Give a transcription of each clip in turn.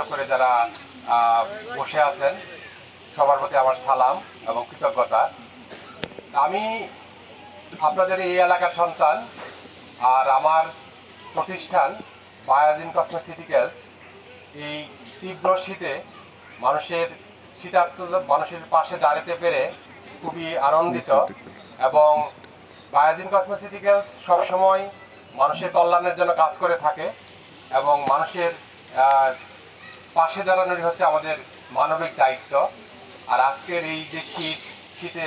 কষ্ট করে যারা বসে আছেন সবার প্রতি আমার সালাম এবং কৃতজ্ঞতা। আমি আপনাদের এই এলাকার সন্তান আর আমার প্রতিষ্ঠান বায়াজিন কসমেসিটিক্যালস এই তীব্র শীতে মানুষের শীতার্থ মানুষের পাশে দাঁড়াতে পেরে খুবই আনন্দিত এবং বায়াজিন কসমেসিটিক্যালস সবসময় মানুষের কল্যাণের জন্য কাজ করে থাকে এবং মানুষের পাশে দাঁড়ানোই হচ্ছে আমাদের মানবিক দায়িত্ব। আর আজকের এই যে শীত, শীতে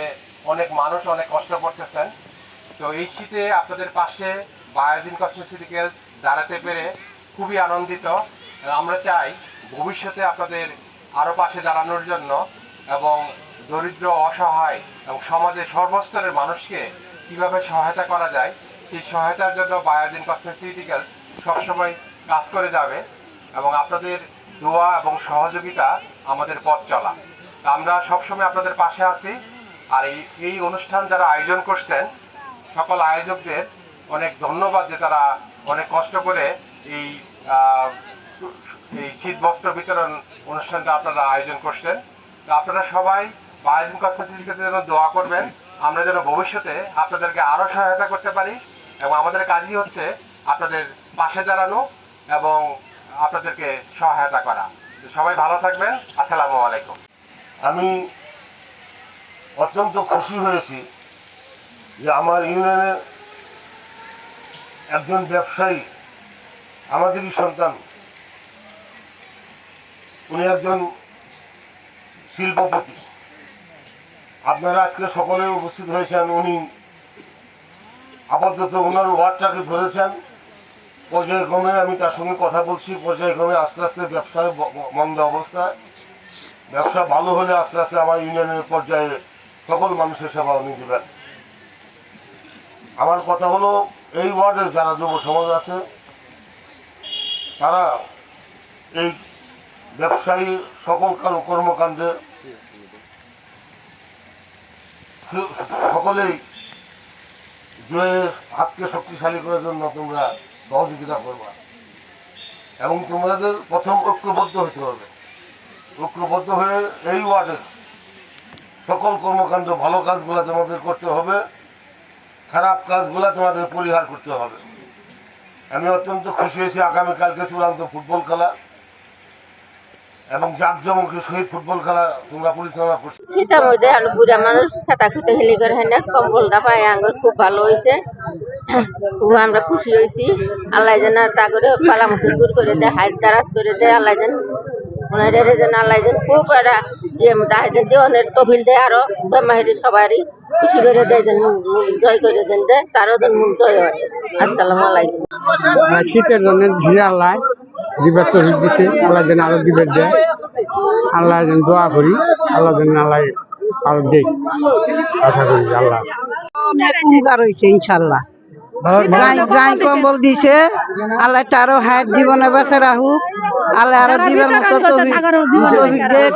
অনেক মানুষ অনেক কষ্ট করতেছেন। তো এই শীতে আপনাদের পাশে বায়োজিন কসমেসিটিক্যালস দাঁড়াতে পেরে খুবই আনন্দিত। আমরা চাই ভবিষ্যতে আপনাদের আরও পাশে দাঁড়ানোর জন্য এবং দরিদ্র, অসহায় এবং সমাজের সর্বস্তরের মানুষকে কীভাবে সহায়তা করা যায়, সেই সহায়তার জন্য বায়োজিন কসমেসিটিক্যালস সবসময় কাজ করে যাবে। এবং আপনাদের দোয়া এবং সহযোগিতা আমাদের পথ চলা। আমরা সবসময় আপনাদের পাশে আছি আর এই এই অনুষ্ঠান যারা আয়োজন করছেন, সকল আয়োজকদের অনেক ধন্যবাদ যে তারা অনেক কষ্ট করে এই এই শীত বস্ত্র বিতরণ অনুষ্ঠানটা আপনারা আয়োজন করছেন। তো আপনারা সবাই বায়োজিন কসমেটিক্সের জন্য দোয়া করবেন। আমরা যেন ভবিষ্যতে আপনাদেরকে আরও সহায়তা করতে পারি এবং আমাদের কাজই হচ্ছে আপনাদের পাশে দাঁড়ানো এবং আপনাদেরকে সহায়তা করা। সবাই ভালো থাকবেন। আসসালামু আলাইকুম। আমি অত্যন্ত খুশি হয়েছি যে আমার ইউনিয়নের একজন ব্যবসায়ী, আমাদেরই সন্তান, উনি একজন শিল্পপতি। আপনারা আজকে সকলে উপস্থিত হয়েছেন, উনি আপাতত ওনার ওয়ার্ডটাকে ধরেছেন। পর্যায়ক্রমে আমি তার সঙ্গে কথা বলছি পর্যায়ক্রমে আস্তে আস্তে ব্যবসায় মন্দ অবস্থায় ব্যবসা ভালো হলে আস্তে আস্তে আমার ইউনিয়নের পর্যায়ে সকল মানুষের সেবা উনি দেবেন। আমার কথা হলো, এই ওয়ার্ডের যারা যুব সমাজ আছে, তারা এই ব্যবসায়ী সকল কার- কর্মকাণ্ডে সকলেই জয়ের হাতকে শক্তিশালী করার জন্য তোমরা সহযোগিতা করবা। এবং তোমাদের প্রথম ঐক্যবদ্ধ হতে হবে। ঐক্যবদ্ধ হয়ে এই ওয়ার্ডের সকল কর্মকাণ্ড, ভালো কাজগুলো তোমাদের করতে হবে, খারাপ কাজগুলো তোমাদের পরিহার করতে হবে। আমি অত্যন্ত খুশি হয়েছি আগামীকালকে চূড়ান্ত ফুটবল খেলা। এবং জাঁকজমকের সহিত ফুটবল খেলা তোমরা পরিচালনা করছ। শীতের মধ্যে আর বুড়া মানুষ খেতা খুঁতে হেলি করে হয় না? কম্বলটা পায় আঙ্গুর খুব ভালো হয়েছে। খুব আমরা খুশি হয়েছি। আল্লাহ যেন তা করে পালা দূর করে দেয় হাইট দারাজ করে দেয় আল্লাহ যেন ওনাদের যেন আল্লাহ যেন খুব একটা যে দায় জীবনের তবিল দেয় আরও বেমাহিরি সবারই খুশি করে দেয় যেন জয় করে দেন দেয় তারও যেন মূল জয় হয়। আসসালামু আলাইকুম। শীতের জন্য ঝিরে আল্লাহ দিবের তো দিছে আল্লাহ যেন আরও দিবের দেয়। আল্লাহ যেন দোয়া করি আল্লাহ যেন আল্লাহ আরও দেখ আশা করি আল্লাহ। অনেক উপকার হয়েছে ইনশাল্লাহ গাই গাই কম্বল দিছে আল্লাহ তারও হায়াত জীবনে বেঁচে রাহুক আল্লাহ আরও দিবের মতো তৌফিক দেখ